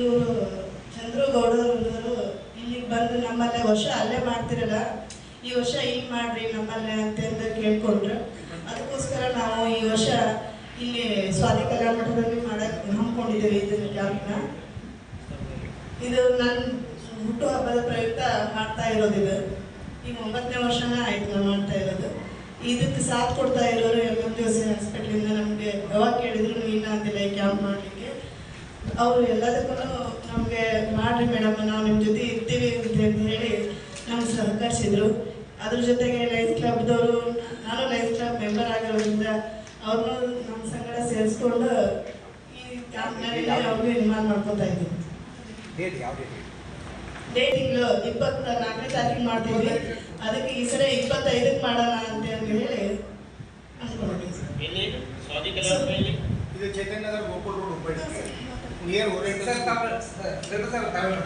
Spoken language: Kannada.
ಇವರು ಚಂದ್ರು ಇಲ್ಲಿ ಇಲ್ಲಿಗೆ ಬಂದು ನಮ್ಮಲ್ಲೇ ವರ್ಷ ಅಲ್ಲೇ ಮಾಡ್ತಿರಲ್ಲ, ಈ ವರ್ಷ ಹಿಂಗೆ ಮಾಡ್ರಿ ನಮ್ಮಲ್ಲೇ ಅಂತ ಕೇಳ್ಕೊಂಡ್ರು. ಅದಕ್ಕೋಸ್ಕರ ನಾವು ಈ ವರ್ಷ ಇಲ್ಲಿ ಸ್ವಾತಿ ಕಲ್ಯಾಣ ಮಠದಲ್ಲಿ ಮಾಡಕ್ ಹಮ್ಮಿಕೊಂಡಿದ್ದೇವೆ ಇದನ್ನ ಕ್ಯಾಂಪ್ನ ಇದು ನನ್ನ ಹುಟ್ಟು ಹಬ್ಬದ ಪ್ರಯುಕ್ತ ಮಾಡ್ತಾ ಇರೋದು ಇದು. ಈಗ ಒಂಬತ್ತನೇ ವರ್ಷನೇ ಆಯ್ತು ನಾನು ಮಾಡ್ತಾ ಇರೋದು. ಇದಕ್ಕೆ ಸಾಥ್ ಕೊಡ್ತಾ ಇರೋರು ಎಂಬತ್ತು ದಿವಸ ಹಾಸ್ಪಿಟ್ಲಿಂದ ನಮಗೆ ಯಾವಾಗ ಕೇಳಿದ್ರು ನೀವು ಇಲ್ಲ ಅಂದಿಲ್ಲ ಈ ಕ್ಯಾಂಪ್ ಮಾಡಲಿಕ್ಕೆ ಅವರು ಎಲ್ಲದಕ್ಕೂ ನಮಗೆ ಮಾಡಿರಿ ಮೇಡಮ್ ನಾವು ನಿಮ್ಮ ಜೊತೆ ಇರ್ತೀವಿ ಅಂತ ಹೇಳಿ ನಮ್ಗೆ ಸಹಕರಿಸಿದ್ರು. ಅದ್ರ ಜೊತೆಗೆ ಲೈಫ್ ಕ್ಲಬ್ದವರು ನಾನು ಲೈಫ್ ಕ್ಲಬ್ ಮೆಂಬರ್ ಆಗಿರೋದ್ರಿಂದ ಅವ್ರನ್ನೂ ನಮ್ಮ ಸಂಗಡ ಸೇರಿಸ್ಕೊಂಡು ಈ ಕ್ಯಾಂಪ್ನಲ್ಲಿ ಅವ್ರಿಗೂ ಇನ್ವಾಲ್ವ್ ಮಾಡ್ಕೊತಾ ಇದ್ದೀವಿ ಡೇಟಿಂಗ್ ಇಪ್ಪತ್ತ ನಾಲ್ಕನೇ ತಾರೀಕು ಮಾಡ್ತೀವಿ ಅದಕ್ಕೆ ಈ ಸರಿ ಇಪ್ಪತ್ತೈದಕ್ಕೆ ಮಾಡೋಣ ಅಂತ ಹೇಳಿ ಅನ್ಕೊಂಡಿದ್ದೀವಿ உயர் ஒரு சரி தமிழ் சரி தமிழ்